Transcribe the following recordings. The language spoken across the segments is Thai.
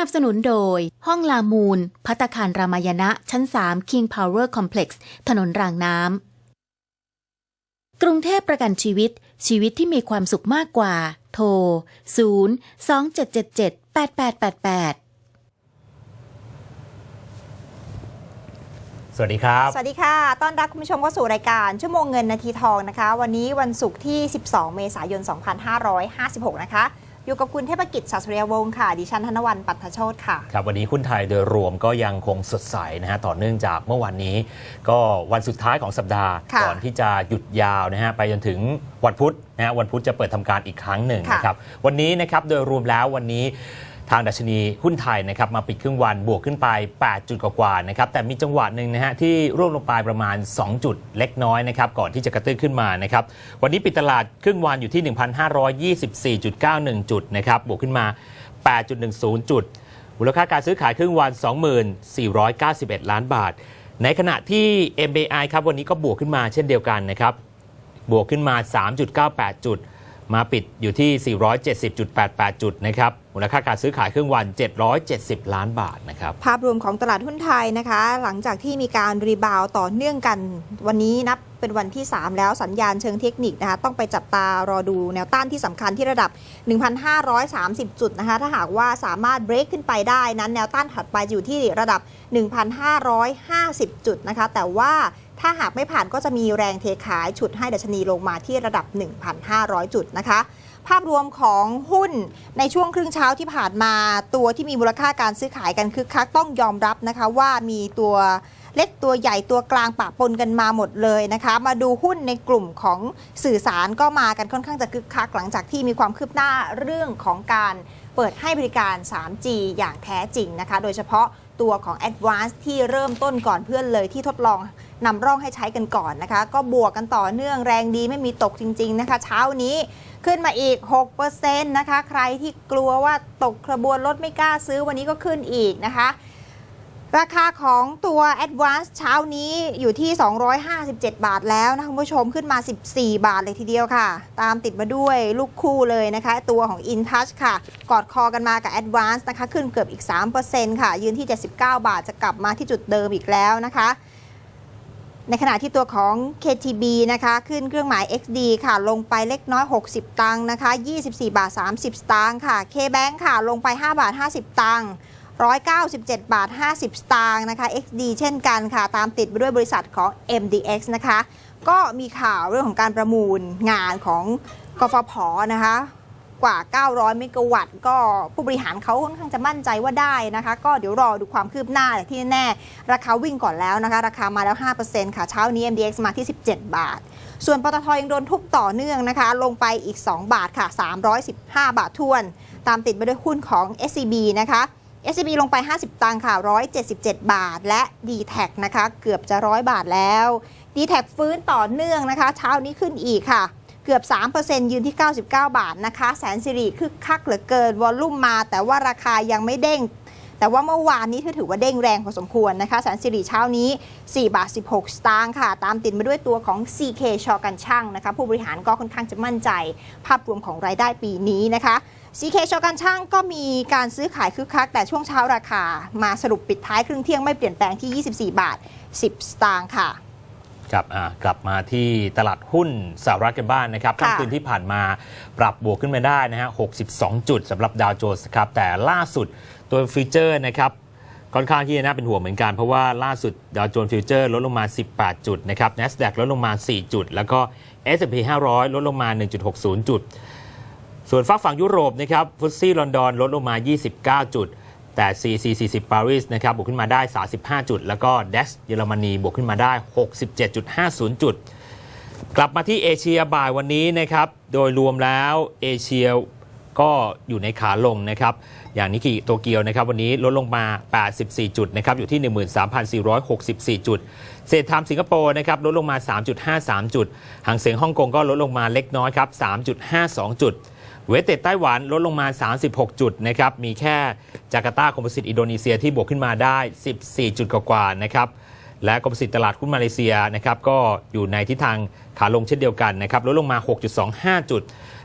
นับสนุนโดย ห้องลามูล พัตตาคารรามายณะ ชั้น 3 King Power Complex ถนนรางน้ำ กรุงเทพประกันชีวิต ชีวิตที่มีความสุขมากกว่า โทร 0 2 7 7 7 8 8 8 8สวัสดีครับ สวัสดีค่ะ ต้อนรับคุณผู้ชมเข้าสู่รายการชั่วโมงเงินนาทีทองนะคะ วันนี้วันศุกร์ที่ 12 เมษายน 2556 นะคะ อยู่กับคุณเทพกิจสัสเรียวงศ์ค่ะ ดิฉันธนวันปัทโชตค่ะ ครับวันนี้หุ้นไทยโดยรวมก็ยังคงสดใสนะฮะต่อเนื่องจากเมื่อวานนี้ ก็วันสุดท้ายของสัปดาห์ ค่ะก่อนที่จะหยุดยาวนะฮะไปจนถึงวันพุธนะฮะวันพุธจะเปิดทำการอีกครั้งหนึ่งค่ะ นะครับวันนี้นะครับโดยรวมแล้ววันนี้ ทางดัชนีหุ้นไทยนะครับมาปิดครึ่งวันบวกขึ้นไป 8 จุดกว่าๆนะครับแต่มีจังหวะหนึ่งนะฮะที่ร่วงลงไปประมาณ 2 จุดเล็กน้อยนะครับก่อนที่จะกระตุ้นขึ้นมานะครับวันนี้ปิดตลาดครึ่งวันอยู่ที่ 1,524.91 จุดนะครับบวกขึ้นมา 8.10 จุดมูลค่าการซื้อขายครึ่งวัน 2491 ล้านบาท ในขณะที่ MBI ครับวันนี้ก็บวกขึ้นมาเช่นเดียวกันนะครับบวกขึ้นมา 3.98 จุด มาปิดอยู่ที่ 470.88 จุดนะครับ มูลค่าการซื้อขายครึ่งวัน 770 ล้านบาทนะครับ ภาพรวมของตลาดหุ้นไทยนะคะ หลังจากที่มีการรีบาวต่อเนื่องกันวันนี้นับเป็นวันที่ 3 แล้วสัญญาณเชิงเทคนิคนะคะ ต้องไปจับตารอดูแนวต้านที่สำคัญที่ระดับ 1,530 จุดนะคะ ถ้าหากว่าสามารถเบรกขึ้นไปได้นั้นแนวต้านถัดไปอยู่ที่ระดับ 1,550 จุดนะคะ แต่ว่า ถ้าหากไม่ผ่านก็จะมีแรงเทขายฉุดให้ดัชนีลงมาที่ระดับ 1,500 จุดนะคะภาพรวมของหุ้นในช่วงครึ่งเช้าที่ผ่านมาตัวที่มีมูลค่าการซื้อขายกันคึกคักต้องยอมรับนะคะว่ามีตัวเล็กตัวใหญ่ตัวกลางปะปนกันมาหมดเลยนะคะ มาดูหุ้นในกลุ่มของสื่อสารก็มากันค่อนข้างจะคึกคักหลังจากที่มีความคืบหน้าเรื่องของการเปิดให้บริการ 3G อย่างแท้จริงนะคะ โดยเฉพาะตัวของ Advance ที่เริ่มต้นก่อนเพื่อนเลยที่ทดลอง นำร่องให้ใช้กันก่อนนะคะ ก็บวกกันต่อเนื่องแรงดีไม่มีตกจริง ๆนะคะ เช้านี้ขึ้นมาอีก 6%นะคะ ใครที่กลัวว่าตกขบวนรถไม่กล้าซื้อวันนี้ก็ขึ้นอีกนะคะราคาของตัว Advance เช้านี้อยู่ที่ 257 บาทแล้วนะคุณผู้ชมขึ้นมา 14 บาทเลยทีเดียวค่ะ ตามติดมาด้วยลูกคู่เลยนะคะ ตัวของ InTouch ค่ะ กอดคอกันมากับ Advance นะคะ ขึ้นเกือบอีก 3%ค่ะ ยืนที่ 79 บาทจะกลับมาที่จุดเดิมอีกแล้วนะคะ ในขณะที่ตัวของ KTB นะคะ ขึ้นเครื่องหมาย XD ค่ะ ลงไปเล็กน้อย 60 ตังค์นะคะ 24 บาท 30 สตางค์ค่ะ KBank ค่ะ ลงไป 5 บาท 50 ตังค์197 บาท 50 สตางค์นะคะ XD เช่นกันค่ะ ตามติดไปด้วยบริษัทของ MDX นะคะ ก็มีข่าวเรื่องของการประมูลงานของกฟผนะคะ กว่า 900 เมกะวัตต์ ก็ผู้บริหารเขาค่อนข้างจะมั่นใจว่าได้นะคะ ก็เดี๋ยวรอดูความคืบหน้าแต่ที่แน่ ราคาวิ่งก่อนแล้วนะคะ ราคามาแล้ว 5%ค่ะ เช้านี้ MDX มาที่ 17 บาท ส่วนปตทยังโดนทุบต่อเนื่องนะคะ ลงไปอีก 2 บาทค่ะ 315 บาททวน ตามติดไปด้วยหุ้นของ SCB นะคะ SCB ลงไป 50 ตังค์ค่ะ 177 บาท และ d t แทนะคะ เกือบจะ 100 บาทแล้ว d t แทฟื้นต่อเนื่องนะคะ เช้านี้ขึ้นอีกค่ะ เกือบ 3%ยืนที่ 99 บาทนะคะแสนสิริคึกคักเหลือเกินวอลลุ่มมา แต่ว่าราคายังไม่เด้ง แต่ว่าเมื่อวานนี้ถือว่าเด้งแรงพอสมควรนะคะแสนสิริเช้านี้4บาท16 สตางค์ค่ะ ตามติดมาด้วยตัวของ CK ชอกันช่างนะคะผู้บริหารก็ค่อนข้างจะมั่นใจ ภาพรวมของรายได้ปีนี้นะคะ CK ชอกันช่างก็มีการซื้อขายคึกคัก แต่ช่วงเช้าราคา มาสรุปปิดท้ายครึ่งเที่ยงไม่เปลี่ยนแปลงที่ 24 บาท 10 สตางค์ค่ะ ครับอ่ากลับมาที่ตลาดหุ้นสหรัฐกันบ้างนะครับค่ะค่ำคืนที่ผ่านมาปรับบวกขึ้นมาได้นะฮะ 62 จุดสำหรับดาวโจนส์ครับ แต่ล่าสุดตัวฟิวเจอร์นะครับค่อนข้างที่จะน่าเป็นห่วงเหมือนกัน เพราะว่าล่าสุดดาวโจนส์ฟิวเจอร์ลดลงมา 18 จุดนะครับ NASDAQ ลดลงมา 4 จุด แล้วก็ S&P 500 ลดลงมา 1.60 จุด ส่วนฝากฝั่งยุโรปนะครับฟุตซี่ลอนดอนลดลงมา 29 จุด แต่ CC40 ปารีสนะครับบวกขึ้นมาได้ 35 จุด แล้วก็ DAX เยอรมนีบวกขึ้นมาได้ 67.50 จุด กลับมาที่เอเชียบ่ายวันนี้นะครับ โดยรวมแล้วเอเชียก็อยู่ในขาลงนะครับ อย่างนิกิโตเกียวนะครับ วันนี้ลดลงมา 84 จุดนะครับ อยู่ที่ 13,464 จุด เศรษฐามสิงคโปร์นะครับลดลงมา 3.53 จุดหางเสียงฮ่องกงก็ลดลงมาเล็กน้อยครับ 3.52 จุด เวสเต็ดไต้หวันลดลงมา 36 จุดนะครับ มีแค่จาการ์ตาคอมโพสิตอินโดนีเซียที่บวกขึ้นมาได้ 14 จุดกว่าๆนะครับ และคอมโพสิตตลาดหุ้นมาเลเซียนะครับก็อยู่ในทิศทางขาลงเช่นเดียวกันนะครับลดลงมา 6.25 จุด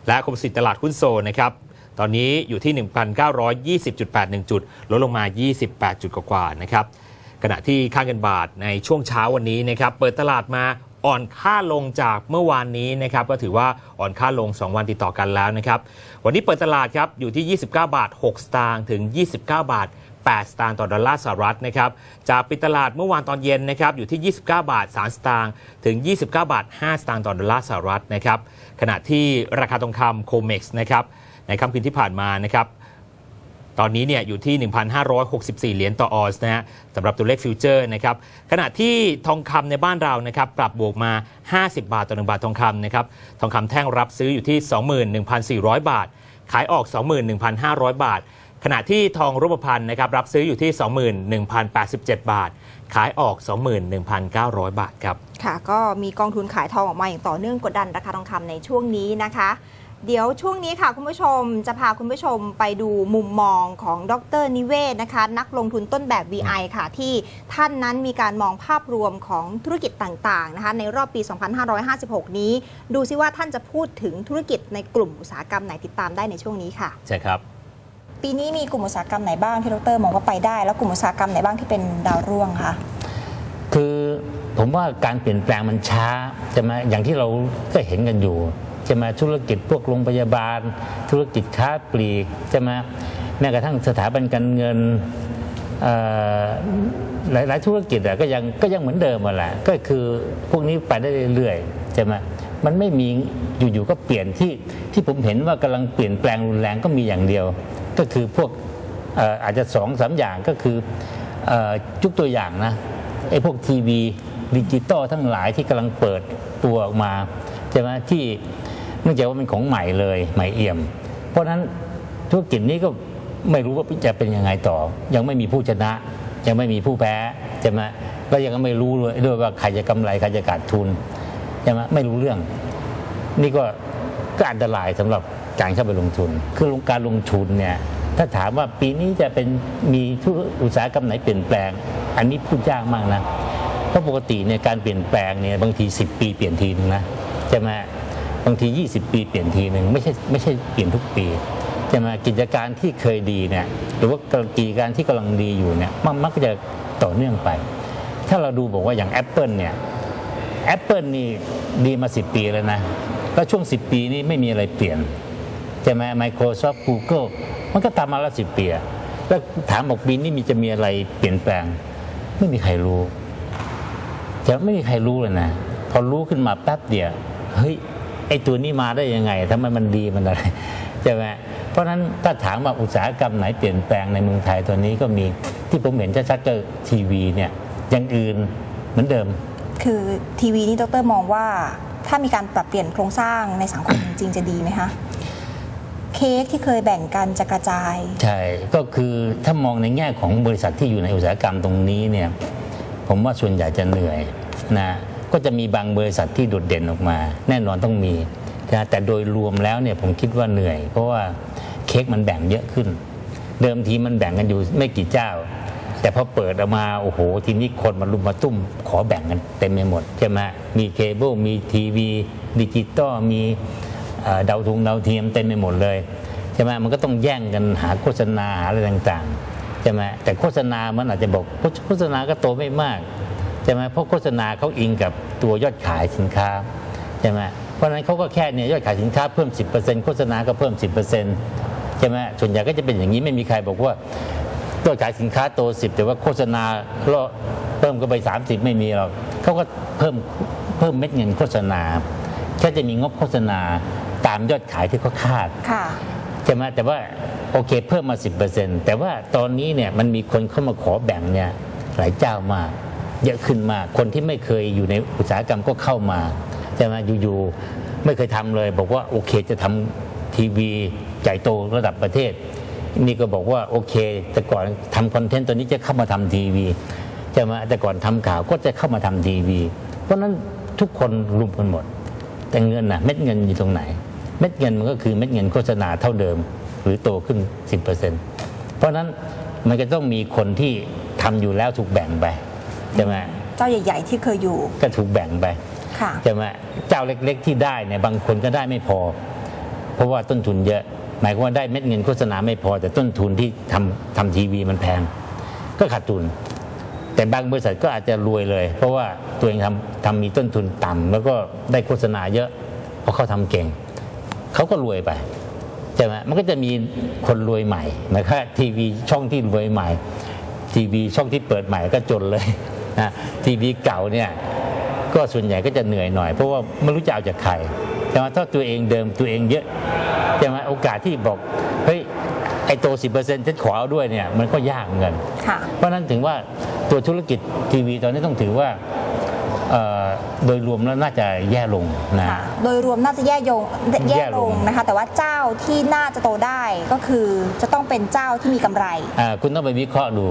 และคอมโพสิตตลาดหุ้นโซนะครับตอนนี้อยู่ที่ 1,920.81 จุด ลดลงมา 28 จุดกว่าๆนะครับขณะที่ค่าเงินบาทในช่วงเช้าวันนี้นะครับเปิดตลาดมา อ่อนค่าลงจากเมื่อวานนี้นะครับก็ถือว่าอ่อนค่าลง 2 วันติดต่อกันแล้วนะครับ วันนี้เปิดตลาดครับอยู่ที่ 29 บาท 6 สตางค์ถึง 29 บาท8 สตางค์ต่อดอลลาร์สหรัฐนะครับจากปิดตลาดเมื่อวานตอนเย็นนะครับอยู่ที่ 29 บาท 3 สตางค์ถึง 29 บาท 5 สตางค์ต่อดอลลาร์สหรัฐนะครับขณะที่ราคาทองคำโคเม็กซ์นะครับในค่ำคืนที่ผ่านมานะครับ ตอนนี้เนี่ยอยู่ที่ 1,564 เหรียญต่อออนซ์นะฮะสำหรับตัวเลขฟิวเจอร์นะครับขณะที่ทองคำในบ้านเรานะครับปรับบวกมา 50 บาทต่อ 1 บาททองคำนะครับทองคำแท่งรับซื้ออยู่ที่ 21,400 บาท ขายออก 21,500 บาท ขณะที่ทองรูปพรรณนะครับรับซื้ออยู่ที่ 21,087 บาท ขายออก 21,900 บาทครับ ค่ะ ก็มีกองทุนขายทองออกมาอย่างต่อเนื่องกดดันราคาทองคำในช่วงนี้นะคะ เดี๋ยวช่วงนี้ค่ะคุณผู้ชมจะพาคุณผู้ชมไปดูมุมมองของดรนิเวศนะคะ นักลงทุนต้นแบบ VI ค่ะ ที่ท่านนั้นมีการมองภาพรวมของธุรกิจต่างๆนะคะในรอบปี 2556 นี้ ดูซิว่าท่านจะพูดถึงธุรกิจในกลุ่มอุตสาหกรรมไหนติดตามได้ในช่วงนี้ค่ะ ใช่ครับ ปีนี้มีกลุ่มอุตสาหกรรมไหนบ้างที่ดรมองว่าไปได้ แล้วกลุ่มอุตสาหกรรมไหนบ้างที่เป็นดาวร่วงคะคือผมว่าการเปลี่ยนแปลงมันช้าใช่ไหมอย่างที่เราก็เห็นกันอยู่ ใช่ไหมธุรกิจพวกโรงพยาบาล ธุรกิจค้าปลีกใช่ไหมแม้กระทั่งสถาบันการเงินหลายๆธุรกิจอะก็ยังก็ยังเหมือนเดิมมาแหละก็คือพวกนี้ไปได้เรื่อยๆใช่ไหมมันไม่มีอยู่ๆก็เปลี่ยนที่ที่ผมเห็นว่ากำลังเปลี่ยนแปลงรุนแรงก็มีอย่างเดียว ก็คือพวกอาจจะสองสามอย่างก็คือเอ่อจุกตัวอย่างนะไอ้พวกทีวีดิจิตอลทั้งหลายที่กำลังเปิดตัวออกมาใช่ไหมที่ เนื่องจากว่ามันของใหม่เลยใหม่เอี่ยม เพราะฉะนั้นธุรกิจนี้ก็ไม่รู้ว่าจะเป็นยังไงต่อ ยังไม่มีผู้ชนะ ยังไม่มีผู้แพ้ใช่ไหมแล้วยังไม่รู้เลยด้วยว่าใครจะกำไรใครจะขาดทุนใช่ไหมไม่รู้เรื่อง นี่ก็ก็อันตรายสำหรับการเข้าไปลงทุน คือการลงทุนเนี่ยถ้าถามว่าปีนี้จะเป็นมีธุรอุตสาหกรรมไหนเปลี่ยนแปลง อันนี้พูดยากมากนะเพราะปกติเนี่ยการเปลี่ยนแปลงเนี่ยบางที 10 ปีเปลี่ยนทีนึงนะใช่ไหม บางที 20 ปีเปลี่ยนทีหนึ่งไม่ใช่ไม่ใช่เปลี่ยนทุกปีใช่ไหมกิจการที่เคยดีเนี่ยหรือว่ากิจการที่กำลังดีอยู่เนี่ยมันมักจะต่อเนื่องไป ถ้าเราดูบอกว่าอย่าง Apple เนี่ย Apple นี่ดีมา 10 ปีแล้วนะ แล้วช่วง 10 ปีนี้ไม่มีอะไรเปลี่ยนใช่ไม Microsoft Google มันก็ตามมาแล้วสิปีแล้วถามบอกปีนี้มีจะมีอะไรเปลี่ยนแปลง ไม่มีใครรู้ จะไม่มีใครรู้เลยนะ พอรู้ขึ้นมาแป๊บเดียวเฮ้ย อตัวนี้มาได้ยังไงทำไมมันดีมันอะไรใช่ไหมเพราะฉะนั้นถ้าถามว่าอุตสาหกรรมไหนเปลี่ยนแปลงในเมืองไทยตัวนี้ก็มีที่ผมเห็นชัดๆก็ทีวีเนี่ยอย่างอื่นเหมือนเดิม คือทีวีนี่ดรมองว่าถ้ามีการปรับเปลี่ยนโครงสร้างในสังคมจริงๆจะดีไหมคะเค้กที่เคยแบ่งกันจะกระจาย ใช่ ก็คือถ้ามองในแง่ของบริษัทที่อยู่ในอุตสาหกรรมตรงนี้เนี่ยผมว่าส่วนใหญ่จะเหนื่อยนะ ก็จะมีบางบริษัทที่โดดเด่นออกมา แน่นอนต้องมีนะแต่โดยรวมแล้วเนี่ยผมคิดว่าเหนื่อย เพราะว่าเค้กมันแบ่งเยอะขึ้น เดิมทีมันแบ่งกันอยู่ไม่กี่เจ้า แต่พอเปิดออกมาโอ้โหทีนี้คนมารุมมาตุ้ม ขอแบ่งกันเต็มไปหมดใช่ไหมมีเคเบิลมีทีวีดิจิตอลมีดาวทุงดาวเทียมเต็มไปหมดเลยใช่ไหมมันก็ต้องแย่งกันหาโฆษณาหาอะไรต่างๆใช่ไหมแต่โฆษณามันอาจจะบอกโฆษณาก็โตไม่มาก ใช่ไหมเพราะโฆษณาเขาอิงกับตัวยอดขายสินค้าใช่ไหมเพราะฉะนั้นเขาก็แค่เนี่ยยอดขายสินค้าเพิ่ม 10%โฆษณาก็เพิ่ม 10%ใช่ไหมส่วนใหญ่ก็จะเป็นอย่างนี้ไม่มีใครบอกว่ายอดขายสินค้าโต 10 แต่ว่าโฆษณาเลาะเพิ่มก็ไป 30 ไม่มีหรอกเขาก็เพิ่มเพิ่มเม็ดเงินโฆษณาแค่จะมีงบโฆษณาตามยอดขายที่เขาคาดค่ะใช่ไหมแต่ว่าโอเคเพิ่มมา 10%แต่ว่าตอนนี้เนี่ยมันมีคนเข้ามาขอแบ่งเนี่ยหลายเจ้ามาก เยอะขึ้นมาก คนที่ไม่เคยอยู่ในอุตสาหกรรมก็เข้ามาใช่ไหมอยู่ๆไม่เคยทำเลย บอกว่าโอเคจะทำทีวีใหญ่โตระดับประเทศ นี่ก็บอกว่าโอเค แต่ก่อนทำคอนเทนต์ตอนนี้จะเข้ามาทำทีวีใช่ไหมแต่ก่อนทำข่าวก็จะเข้ามาทำทีวี เพราะฉะนั้นทุกคนรุมกันหมด แต่เงินนะเม็ดเงินอยู่ตรงไหน เม็ดเงินมันก็คือเม็ดเงินโฆษณาเท่าเดิม หรือโตขึ้น 10%เพราะฉะนั้นมันก็ต้องมีคนที่ทำอยู่แล้วถูกแบ่งไป ใช่ไหมเจ้าใหญ่ ๆ ที่เคยอยู่ ก็ถูกแบ่งไปค่ะใช่ไหมเจ้าเล็ก ๆ ที่ได้เนี่ยบางคนก็ได้ไม่พอ เพราะว่าต้นทุนเยอะ หมายความว่าได้เม็ดเงินโฆษณาไม่พอ แต่ต้นทุนที่ทำทำทีวีมันแพง ก็ขาดทุน แต่บางบริษัทก็อาจจะรวยเลย เพราะว่าตัวเองทำทำมีต้นทุนต่ำแล้วก็ได้โฆษณาเยอะ เพราะเขาทำเก่งเขาก็รวยไปใช่ไหมมันก็จะมีคนรวยใหม่นะครับทีวีช่องที่รวยใหม่ ทีวีช่องที่เปิดใหม่ก็จนเลย นะทีวีเก่าเนี่ยก็ส่วนใหญ่ก็จะเหนื่อยหน่อยเพราะว่าไม่รู้จะเอาจากใครแต่ว่าถ้าตัวเองเดิมตัวเองเยอะใช่ไหมโอกาสที่บอกเฮ้ยไอโตสิบเปอร์เซ็นต์ฉันขอเอาด้วยเนี่ยมันก็ยากเหมือนกันค่ะเพราะฉะนั้นถึงว่าตัวธุรกิจทีวีตอนนี้ต้องถือว่าเอ่อ โดยรวมแล้วน่าจะแย่ลงนะค่ะโดยรวมน่าจะแย่ยงแย่แย่ลลงงนะคะ แต่ว่าเจ้าที่น่าจะโตได้ก็คือจะต้องเป็นเจ้าที่มีกำไรอ่าคุณต้องไปวิเคราะห์ดู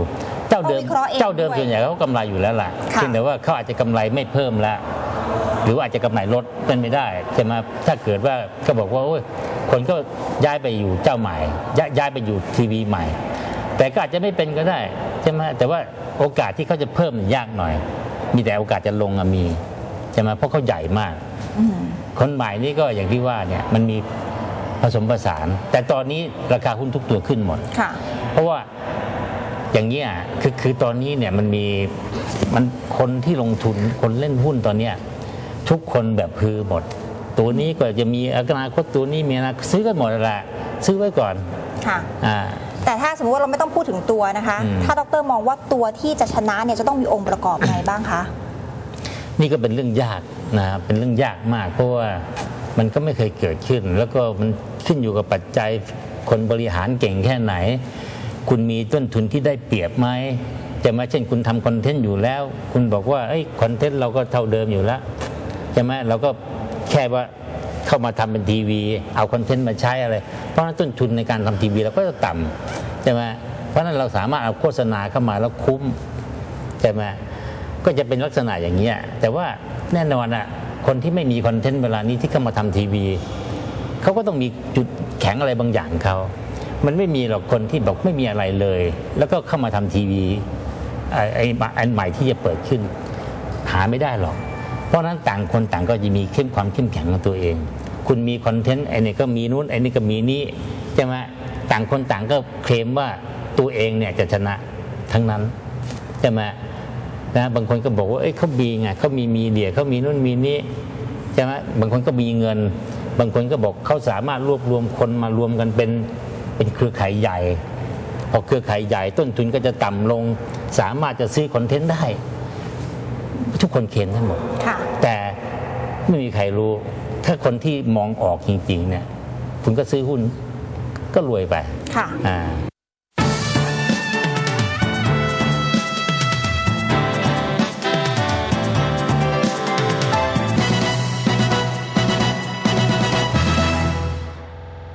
เจ้าเดิมต้องวิเคราะห์เองเจ้าเดิมด้วยส่วนใหญ่เขากำไรอยู่แล้วล่ะค่ะเพียงแต่ว่าเขาอาจจะกำไรไม่เพิ่มแล้วหรือว่าอาจจะกำไรลดเป็นไม่ได้ใช่ไหมถ้าเกิดว่าก็บอกว่าโอ้ยคนก็ย้ายไปอยู่เจ้าใหม่ย้ายย้ายไปอยู่ทีวีใหม่ แต่ก็อาจจะไม่เป็นก็ได้ใช่ไหมแต่ว่าโอกาสที่เขาจะเพิ่มเนี่ยยากหน่อย มีแต่โอกาสจะลงอะมีใช่ไหมเพราะเขาใหญ่มากอืมคนใหม่นี่ก็อย่างที่ว่าเนี่ยมันมีผสมผสาน แต่ตอนนี้ราคาหุ้นทุกตัวขึ้นหมดค่ะเพราะว่าอย่างเงี้ยคือคือตอนนี้เนี่ยมันมีมันคนที่ลงทุนคนเล่นหุ้นตอนเนี้ยทุกคนแบบพือหมด ตัวนี้ก็จะมีอนาคตตัวนี้มีอนาคตซื้อกันหมดแหละซื้อไว้ก่อนค่ะอ่า แต่ถ้าสมมติว่าเราไม่ต้องพูดถึงตัวนะคะอืมถ้าดรมองว่าตัวที่จะชนะเนี่ยจะต้องมีองค์ประกอบไงบ้างคะ นี่ก็เป็นเรื่องยากนะครับเป็นเรื่องยากมาก เพราะว่ามันก็ไม่เคยเกิดขึ้น แล้วก็มันขึ้นอยู่กับปัจจัยคนบริหารเก่งแค่ไหน คุณมีต้นทุนที่ได้เปรียบไหมจะมาเช่นคุณทำคอนเทนต์อยู่แล้ว คุณบอกว่าเอ้ยคอนเทนต์เราก็เท่าเดิมอยู่แล้วใช่ไหมเราก็แค่ว่า เข้ามาทำเป็นทีวี เอาคอนเทนต์มาใช้อะไร เพราะนั้นต้นทุนในการทำทีวีเราก็จะต่ำใช่ไหมเพราะนั้นเราสามารถเอาโฆษณาเข้ามาแล้วคุ้มใช่ไหมก็จะเป็นลักษณะอย่างนี้ยแต่ว่าแน่นอนอะคนที่ไม่มีคอนเทนต์เวลานี้ที่เข้ามาทำทีวีเขาก็ต้องมีจุดแข็งอะไรบางอย่างเขามันไม่มีหรอกคนที่บอกไม่มีอะไรเลย แล้วก็เข้ามาทำทีวีไอ้ไอ้อันใหม่ที่จะเปิดขึ้น หาไม่ได้หรอก เพราะนั้นต่างคนต่างก็จะมีเข้มความเข้มแข็งของตัวเอง คุณมีคอนเทนต์ไอ้นี่ก็มีนู้นไอ้นี่ก็มีนี่ใช่ไหมต่างคนต่างก็เคลมว่าตัวเองเนี่ยจะชนะทั้งนั้นใช่ไหมนะบางคนก็บอกว่าเอ้ยเขามีไงเขามีมีเดียเขามีนู่นมีนี่ใช่ไหมบางคนก็มีเงิน บางคนก็บอกเขาสามารถรวบรวมคนมารวมกันเป็นเป็นเครือข่ายใหญ่พอเครือข่ายใหญ่ต้นทุนก็จะต่ำลง สามารถจะซื้อคอนเทนต์ได้ ทุกคนเคนทั้งหมดค่ะแต่ไม่มีใครรู้ ถ้าคนที่มองออกจริงๆเนี่ยคุณก็ซื้อหุ้นก็รวยไปค่ะอ่า